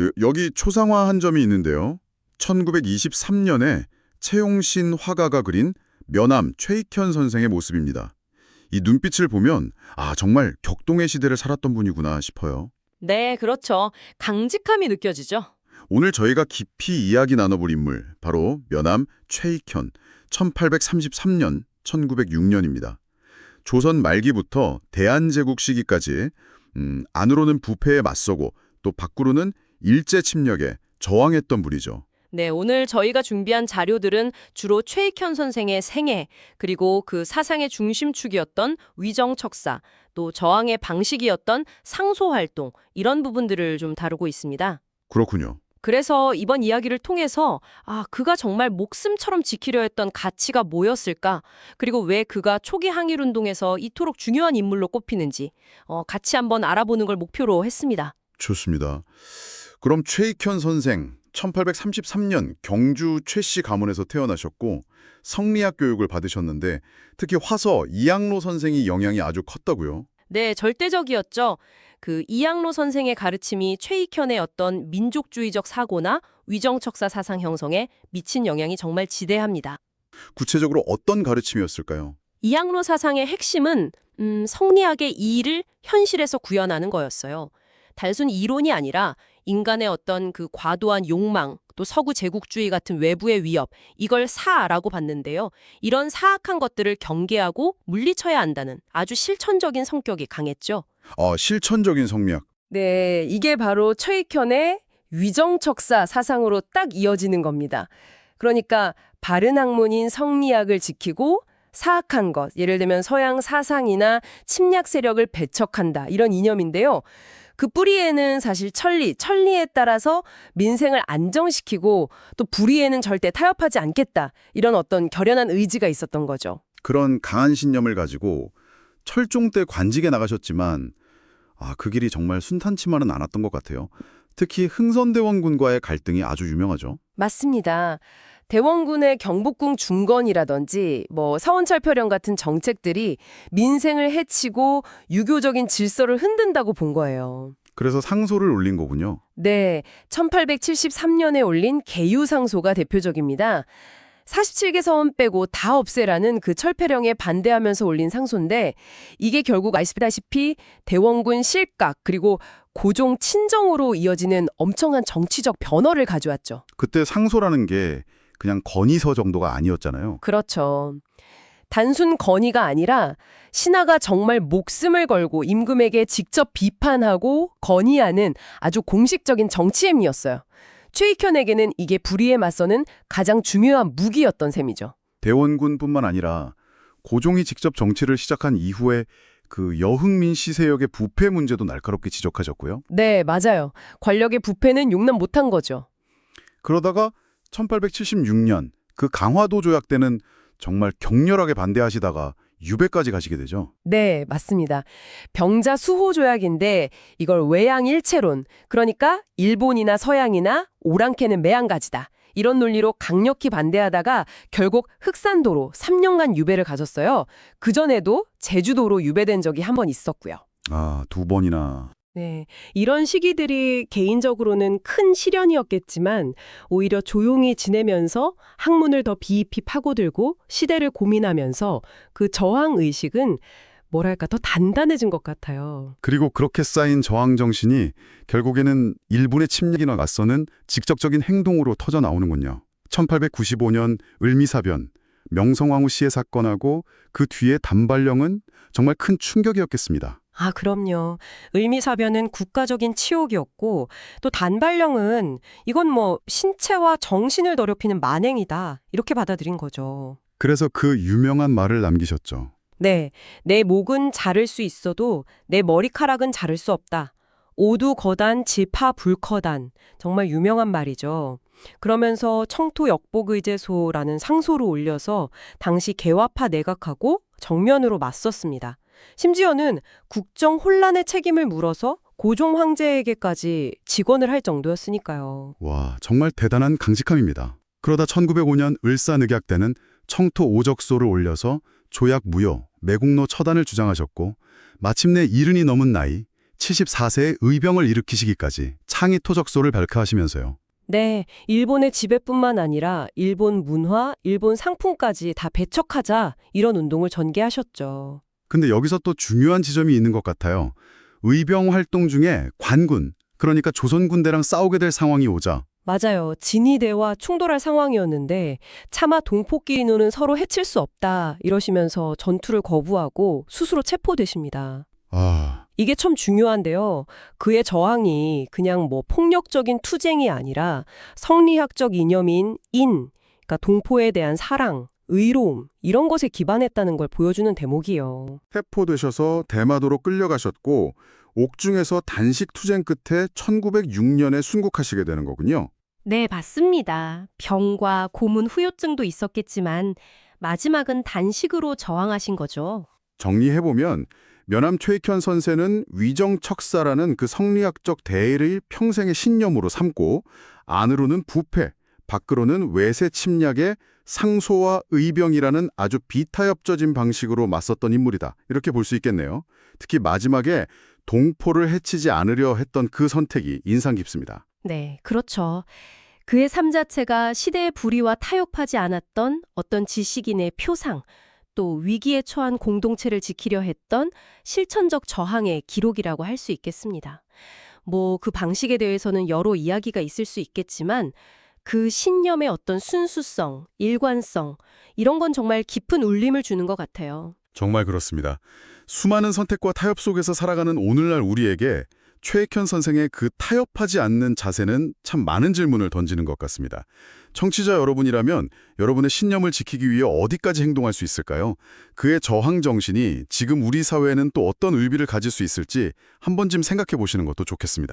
여- 여기 초상화 한 점이 있는데요. 1923년에 채용신 화가가 그린 면암 최익현 선생의 모습입니다. 이 눈빛을 보면 아 정말 격동의 시대를 살았던 분이구나 싶어요. 네, 그렇죠. 강직함이 느껴지죠. 오늘 저희가 깊이 이야기 나눠볼 인물 바로 면암 최익현 1833년 1906년입니다. 조선 말기부터 대한제국 시기까지 음, 안으로는 부패에 맞서고 또 밖으로는 일제 침략에 저항했던 분이죠. 네, 오늘 저희가 준비한 자료들은 주로 최익현 선생의 생애, 그리고 그 사상의 중심축이었던 위정척사, 또 저항의 방식이었던 상소활동, 이런 부분들을 좀 다루고 있습니다. 그렇군요. 그래서 이번 이야기를 통해서 아, 그가 정말 목숨처럼 지키려 했던 가치가 뭐였을까? 그리고 왜 그가 초기 항일 운동에서 이토록 중요한 인물로 꼽히는지 어, 같이 한번 알아보는 걸 목표로 했습니다. 좋습니다. 그럼 최익현 선생 1833년 경주 최씨 가문에서 태어나셨고 성리학 교육을 받으셨는데 특히 화서 이양로 선생이 영향이 아주 컸다고요. 네, 절대적이었죠. 그 이양로 선생의 가르침이 최익현의 어떤 민족주의적 사고나 위정척사 사상 형성에 미친 영향이 정말 지대합니다. 구체적으로 어떤 가르침이었을까요? 이양로 사상의 핵심은 음, 성리학의 이의를 현실에서 구현하는 거였어요. 단순 이론이 아니라 인간의 어떤 그 과도한 욕망, 또 서구 제국주의 같은 외부의 위협, 이걸 사라고 봤는데요. 이런 사악한 것들을 경계하고 물리쳐야 한다는 아주 실천적인 성격이 강했죠. 아, 실천적인 성리학. 네, 이게 바로 최익현의 위정척사 사상으로 딱 이어지는 겁니다. 그러니까 바른 학문인 성리학을 지키고 사악한 것, 예를 들면 서양 사상이나 침략 세력을 배척한다 이런 이념인데요. 그 뿌리에는 사실 천리, 천리에 따라서 민생을 안정시키고 또 불의에는 절대 타협하지 않겠다 이런 어떤 결연한 의지가 있었던 거죠. 그런 강한 신념을 가지고 철종 때 관직에 나가셨지만 아, 그 길이 정말 순탄치만은 않았던 것 같아요. 특히 흥선대원군과의 갈등이 아주 유명하죠. 맞습니다. 대원군의 경복궁 중건이라든지 뭐 사원철 표령 같은 정책들이 민생을 해치고 유교적인 질서를 흔든다고 본 거예요. 그래서 상소를 올린 거군요. 네, 1873년에 올린 개유상소가 대표적입니다. 47개 서원 빼고 다 없애라는 그 철폐령에 반대하면서 올린 상소인데 이게 결국 아시다시피 대원군 실각 그리고 고종 친정으로 이어지는 엄청난 정치적 변화를 가져왔죠. 그때 상소라는 게 그냥 건의서 정도가 아니었잖아요. 그렇죠. 단순 건의가 아니라 신하가 정말 목숨을 걸고 임금에게 직접 비판하고 건의하는 아주 공식적인 정치행위였어요. 최익현에게는 이게 불의에 맞서는 가장 중요한 무기였던 셈이죠. 대원군뿐만 아니라 고종이 직접 정치를 시작한 이후에 그 여흥민 시세역의 부패 문제도 날카롭게 지적하셨고요. 네, 맞아요. 권력의 부패는 용납 못한 거죠. 그러다가 1876년 그 강화도 조약 때는 정말 격렬하게 반대하시다가 유배까지 가시게 되죠. 네, 맞습니다. 병자 수호 조약인데 이걸 외양 일체론, 그러니까 일본이나 서양이나 오랑캐는 매한가지다. 이런 논리로 강력히 반대하다가 결국 흑산도로 3년간 유배를 가졌어요. 그전에도 제주도로 유배된 적이 한 번 있었고요. 아, 두 번이나. 네, 이런 시기들이 개인적으로는 큰 시련이었겠지만 오히려 조용히 지내면서 학문을 더 비입히 파고들고 시대를 고민하면서 그 저항 의식은 뭐랄까 더 단단해진 것 같아요. 그리고 그렇게 쌓인 저항 정신이 결국에는 일본의 침략이나 맞서는 직접적인 행동으로 터져 나오는군요. 1895년 을미사변, 명성황후 씨의 사건하고 그 뒤에 단발령은 정말 큰 충격이었겠습니다. 아, 그럼요. 을미사변은 국가적인 치욕이었고 또 단발령은 이건 뭐 신체와 정신을 더럽히는 만행이다. 이렇게 받아들인 거죠. 그래서 그 유명한 말을 남기셨죠. 네, 내 목은 자를 수 있어도 내 머리카락은 자를 수 없다. 오두 거단 지파 불커단. 정말 유명한 말이죠. 그러면서 청토 역복의제소라는 상소를 올려서 당시 개화파 내각하고 정면으로 맞섰습니다. 심지어는 국정 혼란의 책임을 물어서 고종 황제에게까지 직언을 할 정도였으니까요. 와, 정말 대단한 강직함입니다. 그러다 1905년 을사늑약 때는 청토 오적소를 올려서 조약 무효, 매국노 처단을 주장하셨고 마침내 이른이 넘은 나이 74세에 의병을 일으키시기까지 창의 토적소를 발표하시면서요. 네, 일본의 지배뿐만 아니라 일본 문화, 일본 상품까지 다 배척하자 이런 운동을 전개하셨죠. 근데 여기서 또 중요한 지점이 있는 것 같아요. 의병 활동 중에 관군, 그러니까 조선 군대랑 싸우게 될 상황이 오자 맞아요. 진위대와 충돌할 상황이었는데 차마 동포끼리는 서로 해칠 수 없다 이러시면서 전투를 거부하고 스스로 체포되십니다. 아, 이게 참 중요한데요. 그의 저항이 그냥 뭐 폭력적인 투쟁이 아니라 성리학적 이념인 인, 그러니까 동포에 대한 사랑, 의로움 이런 것에 기반했다는 걸 보여주는 대목이요. 체포되셔서 대마도로 끌려가셨고 옥중에서 단식 투쟁 끝에 1906년에 순국하시게 되는 거군요. 네, 맞습니다. 병과 고문 후유증도 있었겠지만 마지막은 단식으로 저항하신 거죠. 정리해보면 면함 최익현 선생은 위정척사라는 그 성리학적 대의를 평생의 신념으로 삼고 안으로는 부패, 밖으로는 외세 침략에 상소와 의병이라는 아주 비타협적인 방식으로 맞섰던 인물이다. 이렇게 볼 수 있겠네요. 특히 마지막에 동포를 해치지 않으려 했던 그 선택이 인상 깊습니다. 네, 그렇죠. 그의 삶 자체가 시대의 불의와 타협하지 않았던 어떤 지식인의 표상, 또 위기에 처한 공동체를 지키려 했던 실천적 저항의 기록이라고 할 수 있겠습니다. 뭐 그 방식에 대해서는 여러 이야기가 있을 수 있겠지만 그 신념의 어떤 순수성, 일관성, 이런 건 정말 깊은 울림을 주는 것 같아요. 정말 그렇습니다. 수많은 선택과 타협 속에서 살아가는 오늘날 우리에게 최익현 선생의 그 타협하지 않는 자세는 참 많은 질문을 던지는 것 같습니다. 청취자 여러분이라면 여러분의 신념을 지키기 위해 어디까지 행동할 수 있을까요? 그의 저항 정신이 지금 우리 사회에는 또 어떤 의미를 가질 수 있을지 한 번쯤 생각해 보시는 것도 좋겠습니다.